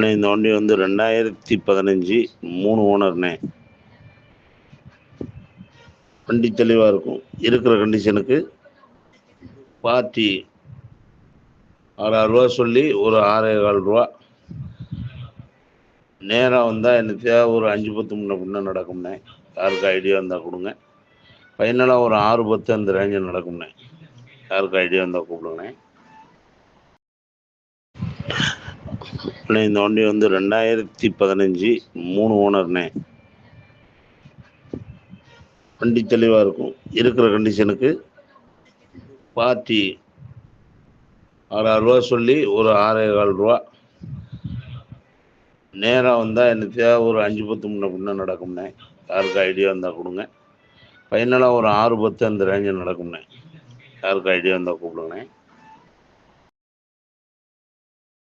அண்ணே இந்த வண்டி வந்து ரெண்டாயிரத்தி பதினஞ்சு மூணு ஓனர்ண்ணே வண்டி தெளிவாக இருக்கும். இருக்கிற கண்டிஷனுக்கு பார்ட்டி ஆறாயிரம் ரூபா சொல்லி ஒரு ஆறே கால் ரூபா. நேராக வந்தால் எனக்கு தேவை ஒரு அஞ்சு பத்து முன்ன பின்ன நடக்கும்ண்ணே யாருக்கு ஐடியா இருந்தால் கொடுங்க. ஃபைனலாக ஒரு ஆறு பத்து அந்த ரேஞ்சில் நடக்கும்ண்ணே யாருக்கு ஐடியா இருந்தால் கூப்பிடுங்கண்ணே. அண்ணே இந்த வண்டி வந்து ரெண்டாயிரத்தி பதினஞ்சு மூணு ஓனர்ண்ணே. வண்டி தெளிவாக இருக்கும். இருக்கிற கண்டிஷனுக்கு பார்ட்டி ஆறாயிரம் ரூபா சொல்லி ஒரு ஆறே கால் ரூபா. நேராக வந்தால் என்னத்தையா ஒரு அஞ்சு பத்து முன்ன பின்ன நடக்கும்ண்ணே. யாருக்கு ஐடியா இருந்தால் கொடுங்க. ஃபைனலாக ஒரு ஆறு பத்து அந்த ரேஞ்சில் நடக்கும்ண்ணே. யாருக்கு ஐடியா இருந்தால் கூப்பிடுங்கண்ணே.